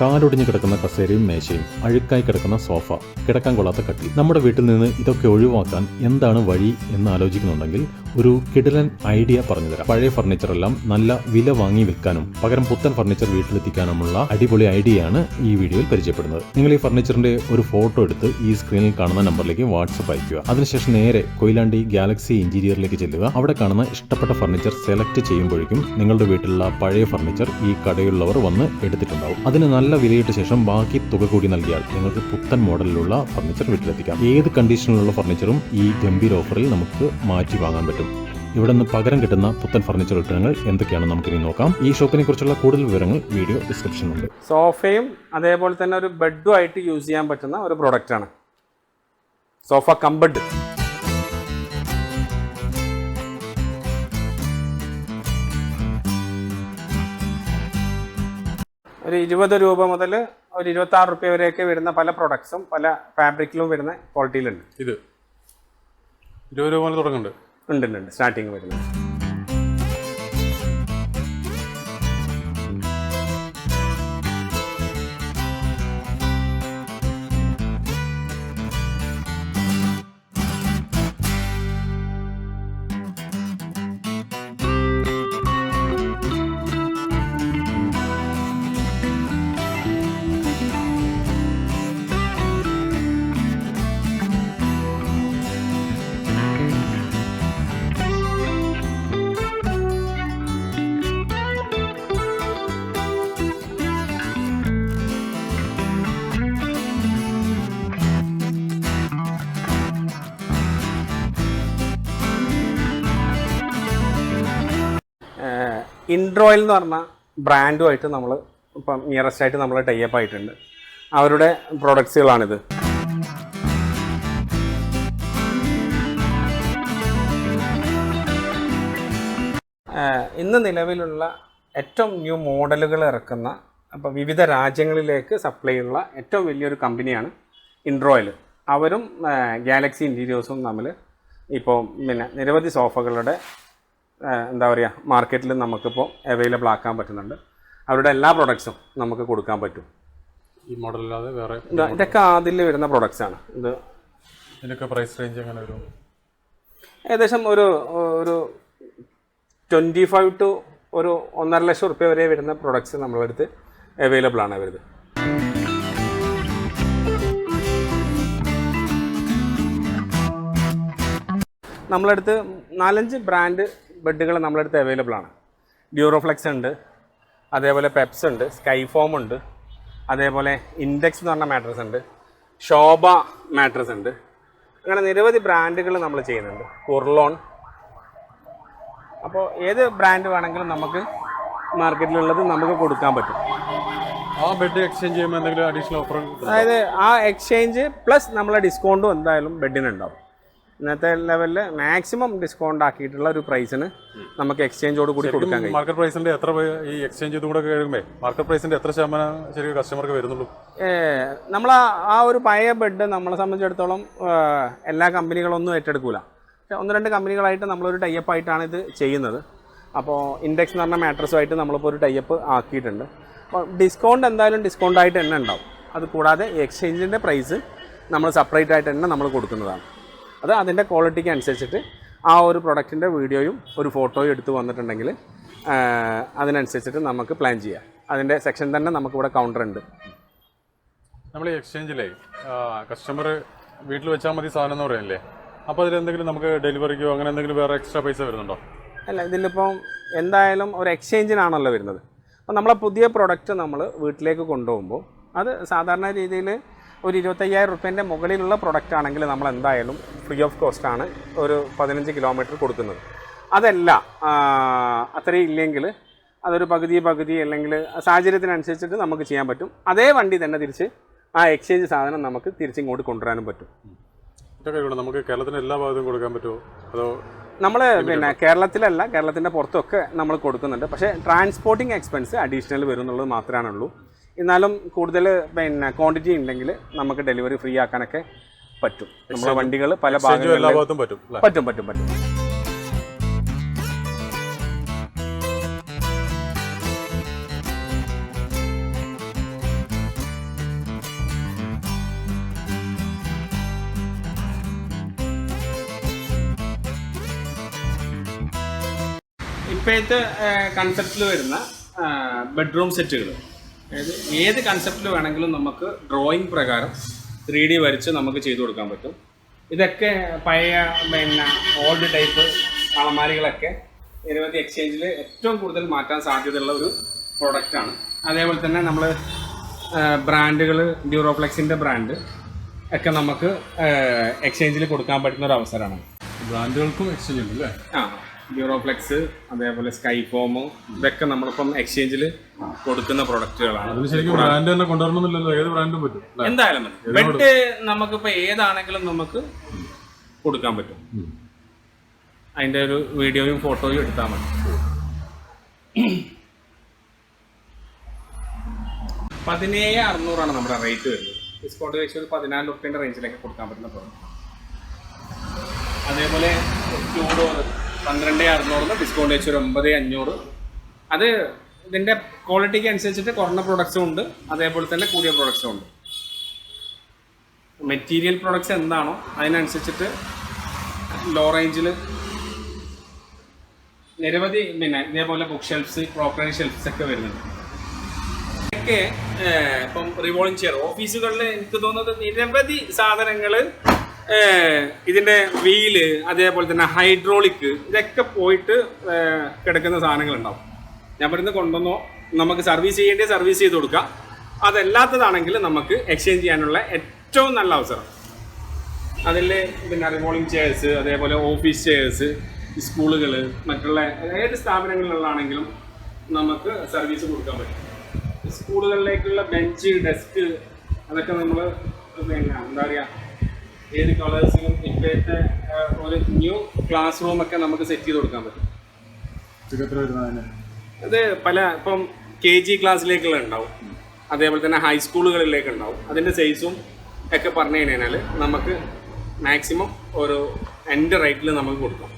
കാലൊടിഞ്ഞു കിടക്കുന്ന കസേരയും മേശയും അഴുക്കായി കിടക്കുന്ന സോഫ കിടക്കാൻ കൊള്ളാത്ത കട്ടി നമ്മുടെ വീട്ടിൽ നിന്ന് ഇതൊക്കെ ഒഴിവാക്കാൻ എന്താണ് വഴി എന്ന് ആലോചിക്കുന്നുണ്ടെങ്കിൽ ഒരു കിടലൻ ഐഡിയ പറഞ്ഞു തരാം. പഴയ ഫർണിച്ചർ എല്ലാം നല്ല വില വാങ്ങി വിൽക്കാനും പകരം പുത്തൻ ഫർണിച്ചർ വീട്ടിലെത്തിക്കാനുമുള്ള അടിപൊളി ഐഡിയയാണ് ഈ വീഡിയോയിൽ പരിചയപ്പെടുന്നത്. നിങ്ങൾ ഈ ഫർണിച്ചറിന്റെ ഒരു ഫോട്ടോ എടുത്ത് ഈ സ്ക്രീനിൽ കാണുന്ന നമ്പറിലേക്ക് വാട്സപ്പ് അയക്കുക അതിനുശേഷം നേരെ കൊയിലാണ്ടി ഗാലക്സി ഇന്റീരിയറിലേക്ക് ചെല്ലുക. അവിടെ കാണുന്ന ഇഷ്ടപ്പെട്ട ഫർണിച്ചർ സെലക്ട് ചെയ്യുമ്പോഴേക്കും നിങ്ങളുടെ വീട്ടിലുള്ള പഴയ ഫർണിച്ചർ ഈ കടയുള്ളവർ വന്ന് എടുത്തിട്ടുണ്ടാവും. അതിന് നല്ല വിലയിട്ട ശേഷം ബാക്കി തുക കൂടി നൽകിയാൽ നിങ്ങൾക്ക് പുത്തൻ മോഡലിലുള്ള ഫർണിച്ചർ വീട്ടിലെത്തിക്കാം. ഏത് കണ്ടീഷനിലുള്ള ഫർണിച്ചറും ഈ ഗംഭീര ഓഫറിൽ നമുക്ക് മാറ്റി വാങ്ങാൻ പറ്റും. ഇവിടെ നിന്ന് പകരം കിട്ടുന്ന പുത്തൻ ഫർണിച്ചർ ഉൽപ്പന്നങ്ങൾ എന്തൊക്കെയാണ് നമുക്ക് നമുക്കിനി നോക്കാം. ഈ ഷോപ്പിനെ കുറിച്ചുള്ള കൂടുതൽ വിവരങ്ങൾ വീഡിയോ ഡിസ്ക്രിപ്ഷനിലുണ്ട്. സോഫയും അതേപോലെ തന്നെ ഒരു ബെഡും ആയിട്ട് യൂസ് ചെയ്യാൻ പറ്റുന്ന ഒരു പ്രൊഡക്റ്റാണ് സോഫ കമ്പഡ്. ഒരു ഇരുപത് രൂപ മുതൽ ഒരു ഇരുപത്തി ആറ് റുപ്യ വരെയൊക്കെ വരുന്ന പല പ്രൊഡക്ട്സും പല ഫാബ്രിക്കിലും വരുന്ന ക്വാളിറ്റിയിലുണ്ട് ഇത്. ഇരുപത് രൂപ മുതൽ തുടങ്ങുന്നുണ്ട്. ഉണ്ട് ഉണ്ട് സ്റ്റാർട്ടിങ് വരുന്നത്. ഇൻഡ്രോയിൽ എന്ന് പറഞ്ഞ ബ്രാൻഡുമായിട്ട് നമ്മൾ ഇപ്പം നിയറസ്റ്റ് ആയിട്ട് നമ്മൾ ടൈ അപ്പ് ആയിട്ടുണ്ട്. അവരുടെ പ്രൊഡക്ട്സുകളാണിത് ഇന്ന് നിലവിലുള്ള ഏറ്റവും ന്യൂ മോഡലുകൾ ഇറക്കുന്ന അപ്പോൾ വിവിധ രാജ്യങ്ങളിലേക്ക് സപ്ലൈ ഉള്ള ഏറ്റവും വലിയൊരു കമ്പനിയാണ് ഇൻഡ്രോയിൽ അവരും ഗാലക്സി ഇന്റീരിയേഴ്സും തമ്മിൽ ഇപ്പോൾ പിന്നെ നിരവധി സോഫകളുടെ എന്താ പറയുക മാർക്കറ്റിൽ നമുക്കിപ്പോൾ അവൈലബിൾ ആക്കാൻ പറ്റുന്നുണ്ട്. അവരുടെ എല്ലാ പ്രൊഡക്ട്സും നമുക്ക് കൊടുക്കാൻ പറ്റും. ഈ മോഡലല്ലാതെ വേറെ ഇത് ഇതൊക്കെ അതിൽ വരുന്ന പ്രൊഡക്ട്സ് ആണ്. ഇത് ഇതിനൊക്കെ പ്രൈസ് റേഞ്ച് എങ്ങനെ വരും? ഏകദേശം ഒരു ഒരു ട്വന്റി ഫൈവ് ടു ഒരു ഒന്നര ലക്ഷം റുപ്യ വരെ വരുന്ന പ്രൊഡക്ട്സ് നമ്മളടുത്ത് അവൈലബിൾ ആണ് അവരത്. നമ്മളടുത്ത് നാലഞ്ച് ബ്രാൻഡ് ബെഡുകൾ നമ്മളടുത്ത് അവൈലബിൾ ആണ്. ഡ്യൂറോഫ്ലെക്സ് ഉണ്ട് അതേപോലെ പെപ്സ് ഉണ്ട് സ്കൈഫോം ഉണ്ട് അതേപോലെ ഇൻഡെക്സ് എന്ന് പറഞ്ഞ മാട്രസ് ഉണ്ട് ശോഭ മാട്രസ് ഉണ്ട്. അങ്ങനെ നിരവധി ബ്രാൻഡുകൾ നമ്മൾ ചെയ്യുന്നുണ്ട്. കുർലോൺ അപ്പോൾ ഏത് ബ്രാൻഡ് വേണമെങ്കിലും നമുക്ക് മാർക്കറ്റിലുള്ളത് നമുക്ക് കൊടുക്കാൻ പറ്റും. ആ ബെഡ് എക്സ്ചേഞ്ച് ചെയ്യുമ്പോൾ എന്തെങ്കിലും അഡീഷണൽ ഓഫർ അതായത് ആ എക്സ്ചേഞ്ച് പ്ലസ് നമ്മളെ ഡിസ്കൗണ്ടും എന്തായാലും ബെഡിനുണ്ടാവും ഇന്നത്തെ ലെവലിൽ മാക്സിമം ഡിസ്കൗണ്ട് ആക്കിയിട്ടുള്ള ഒരു പ്രൈസിന് നമുക്ക് എക്സ്ചേഞ്ചോട് കൂടി കൊടുക്കാൻ കഴിയും. മാർക്കറ്റ് പ്രൈസിന്റെ എത്ര ഈ എക്സ്ചേഞ്ച് ഇതും കൂടെ കഴിയുമ്പോൾ മാർക്കറ്റ് പ്രൈസിന്റെ എത്ര ശതമാനം ശരിക്കും കസ്റ്റമർക്ക് വരുന്നുള്ളൂ? നമ്മൾ ആ ഒരു പഴയ ബെഡ് നമ്മളെ സംബന്ധിച്ചിടത്തോളം എല്ലാ കമ്പനികളൊന്നും ഏറ്റെടുക്കൂല. പക്ഷെ ഒന്ന് രണ്ട് കമ്പനികളായിട്ട് നമ്മളൊരു ടൈപ്പ് ആയിട്ടാണ് ഇത് ചെയ്യുന്നത്. അപ്പോൾ ഇൻഡെക്സ് എന്ന് പറഞ്ഞ മാട്രസുമായിട്ട് നമ്മളിപ്പോൾ ഒരു ടൈപ്പ് ആക്കിയിട്ടുണ്ട്. അപ്പോൾ ഡിസ്കൗണ്ട് എന്തായാലും ഡിസ്കൗണ്ട് ആയിട്ട് തന്നെ ഉണ്ടാവും. അത് കൂടാതെ എക്സ്ചേഞ്ചിന്റെ പ്രൈസ് നമ്മൾ സെപ്പറേറ്റ് ആയിട്ട് തന്നെ നമ്മൾ കൊടുക്കുന്നതാണ്. അത് അതിന്റെ ക്വാളിറ്റിക്ക് അനുസരിച്ചിട്ട് ആ ഒരു പ്രൊഡക്റ്റിന്റെ വീഡിയോയും ഒരു ഫോട്ടോയും എടുത്ത് വന്നിട്ടുണ്ടെങ്കിൽ അതിനനുസരിച്ചിട്ട് നമുക്ക് പ്ലാൻ ചെയ്യാം. അതിന്റെ സെക്ഷൻ തന്നെ നമുക്കിവിടെ കൗണ്ടർ ഉണ്ട്. നമ്മൾ ഈ എക്സ്ചേഞ്ചിലേ കസ്റ്റമർ വീട്ടിൽ വെച്ചാൽ മതി സാധനം എന്ന് പറയുന്നില്ലേ അപ്പോൾ അതിൽ എന്തെങ്കിലും നമുക്ക് ഡെലിവറിക്കോ അങ്ങനെ എന്തെങ്കിലും വേറെ എക്സ്ട്രാ പൈസ വരുന്നുണ്ടോ? അല്ല ഇതിലിപ്പം എന്തായാലും ഒരു എക്സ്ചേഞ്ചിനാണല്ലോ വരുന്നത്. അപ്പോൾ നമ്മളെ പുതിയ പ്രൊഡക്റ്റ് നമ്മൾ വീട്ടിലേക്ക് കൊണ്ടുപോകുമ്പോൾ അത് സാധാരണ രീതിയിൽ ഒരു ഇരുപത്തയ്യായിരം റുപ്യേന്റെ മുകളിലുള്ള പ്രൊഡക്റ്റ് ആണെങ്കിൽ നമ്മൾ എന്തായാലും ഫ്രീ ഓഫ് കോസ്റ്റ് ആണ് ഒരു പതിനഞ്ച് കിലോമീറ്റർ കൊടുക്കുന്നത്. അതല്ല അത്രയും ഇല്ലെങ്കിൽ അതൊരു പകുതി പകുതി അല്ലെങ്കിൽ സാഹചര്യത്തിനനുസരിച്ചിട്ട് നമുക്ക് ചെയ്യാൻ പറ്റും. അതേ വണ്ടി തന്നെ തിരിച്ച് ആ എക്സ്ചേഞ്ച് സാധനം നമുക്ക് തിരിച്ചിങ്ങോട്ട് കൊണ്ടുവരാനും പറ്റും. നമുക്ക് കേരളത്തിന് എല്ലാ ഭാഗത്തും കൊടുക്കാൻ പറ്റുമോ? അതോ നമ്മൾ പിന്നെ കേരളത്തിലല്ല കേരളത്തിന്റെ പുറത്തൊക്കെ നമ്മൾ കൊടുക്കുന്നുണ്ട്. പക്ഷേ ട്രാൻസ്പോർട്ടിങ് എക്സ്പെൻസ് അഡീഷണൽ വരും എന്നുള്ളത് മാത്രമേ ഉള്ളൂ എന്നാലും കൂടുതൽ പിന്നെ ക്വാണ്ടിറ്റി ഉണ്ടെങ്കിൽ നമുക്ക് ഡെലിവറി ഫ്രീ ആക്കാനൊക്കെ പറ്റും. നമ്മുടെ വണ്ടികൾ പല ഭാഗങ്ങളിലും പറ്റും പറ്റും പറ്റും പറ്റും. ഇപ്പോഴത്തെ കൺസെപ്റ്റിൽ വരുന്ന ബെഡ്റൂം സെറ്റുകൾ അതായത് ഏത് കൺസെപ്റ്റിൽ വേണമെങ്കിലും നമുക്ക് ഡ്രോയിങ് പ്രകാരം ത്രീ ഡി വരച്ച് നമുക്ക് ചെയ്തു കൊടുക്കാൻ പറ്റും. ഇതൊക്കെ പഴയ പിന്നെ ഓൾഡ് ടൈപ്പ് അളമാരികളൊക്കെ നിരവധി എക്സ്ചേഞ്ചിൽ ഏറ്റവും കൂടുതൽ മാറ്റാൻ സാധ്യതയുള്ള ഒരു പ്രൊഡക്റ്റാണ് അതേപോലെ തന്നെ നമ്മൾ ബ്രാൻഡുകൾ ഡ്യൂറോപ്ലെക്സിന്റെ ബ്രാൻഡ് ഒക്കെ നമുക്ക് എക്സ്ചേഞ്ചിൽ കൊടുക്കാൻ പറ്റുന്ന ഒരു അവസരമാണ്. ബ്രാൻഡുകൾക്കും എക്സ്ചേഞ്ച് ഉണ്ട് അല്ലേ? ആ. ബ്യൂറോഫ്ലെക്സ് അതേപോലെ സ്കൈ ഫോം ഇതൊക്കെ നമ്മളിപ്പം എക്സ്ചേഞ്ചിൽ കൊടുക്കുന്ന പ്രൊഡക്റ്റുകളാണ് എന്തായാലും മതി. ബെഡ് നമുക്കിപ്പോൾ ഏതാണെങ്കിലും നമുക്ക് കൊടുക്കാൻ പറ്റും. അതിന്റെ ഒരു വീഡിയോയും ഫോട്ടോയും എടുത്താൽ മതി. പതിനേഴ് അറുന്നൂറാണ് നമ്മുടെ റേറ്റ് വരുന്നത്. ഡിസ്കൗണ്ട് വെച്ച് ഒരു പതിനാല് റുപ്യന്റെ റേഞ്ചിലേക്ക് കൊടുക്കാൻ പറ്റുന്ന പ്രോഡക്റ്റ് അതേപോലെ ടൂ ഡോർ പന്ത്രണ്ട് അറുന്നൂറിന് ഡിസ്കൗണ്ട് വെച്ച് ഒരു ഒമ്പത് അഞ്ഞൂറ്. അത് ഇതിന്റെ ക്വാളിറ്റിക്ക് അനുസരിച്ചിട്ട് കുറഞ്ഞ പ്രൊഡക്ട്സും ഉണ്ട്. അതേപോലെ തന്നെ കൂടിയ പ്രൊഡക്ട്സും ഉണ്ട്. മെറ്റീരിയൽ പ്രൊഡക്ട്സ് എന്താണോ അതിനനുസരിച്ചിട്ട് ലോ റേഞ്ചിൽ നിരവധി പിന്നെ ഇതേപോലെ ബുക്ക് ഷെൽഫ്സ് ക്രോക്കറി ഷെൽഫ്സ് ഒക്കെ വരുന്നുണ്ട്. ഒക്കെ ഇപ്പം റിവോളിങ് ചെയർ ഓഫീസുകളിൽ എനിക്ക് തോന്നുന്നത് നിരവധി സാധനങ്ങൾ ഇതിന്റെ വീൽ അതേപോലെ തന്നെ ഹൈഡ്രോളിക് ഇതൊക്കെ പോയിട്ട് കിടക്കുന്ന സാധനങ്ങൾ ഉണ്ടാവും ഞാൻ പറയുന്നത് കൊണ്ടുവന്നോ നമുക്ക് സർവീസ് ചെയ്യേണ്ടി സർവീസ് ചെയ്ത് കൊടുക്കാം. അതല്ലാത്തതാണെങ്കിൽ നമുക്ക് എക്സ്ചേഞ്ച് ചെയ്യാനുള്ള ഏറ്റവും നല്ല അവസരം. അതിൽ പിന്നെ റിവോൾവിംഗ് ചെയർസ് അതേപോലെ ഓഫീസ് ചെയർസ് സ്കൂളുകൾ മറ്റുള്ള ഏത് സ്ഥാപനങ്ങളിലുള്ളതാണെങ്കിലും നമുക്ക് സർവീസ് കൊടുക്കാൻ പറ്റും. സ്കൂളുകളിലേക്കുള്ള ബെഞ്ച് ഡെസ്ക് അതൊക്കെ നമ്മൾ പിന്നെ എന്താ പറയുക ഏത് കളേഴ്സിലും ഇപ്പോഴത്തെ ഒരു ന്യൂ ക്ലാസ് റൂം ഒക്കെ നമുക്ക് സെറ്റ് ചെയ്ത് കൊടുക്കാൻ പറ്റും. അത് പല ഇപ്പം കെ ജി ക്ലാസ്സിലേക്കുള്ള ഉണ്ടാവും. അതേപോലെ തന്നെ ഹൈസ്കൂളുകളിലേക്ക് ഉണ്ടാവും. അതിന്റെ സൈസും ഒക്കെ പറഞ്ഞു കഴിഞ്ഞാൽ നമുക്ക് മാക്സിമം ഒരു എന്റെ റേറ്റിൽ നമുക്ക് കൊടുക്കാം.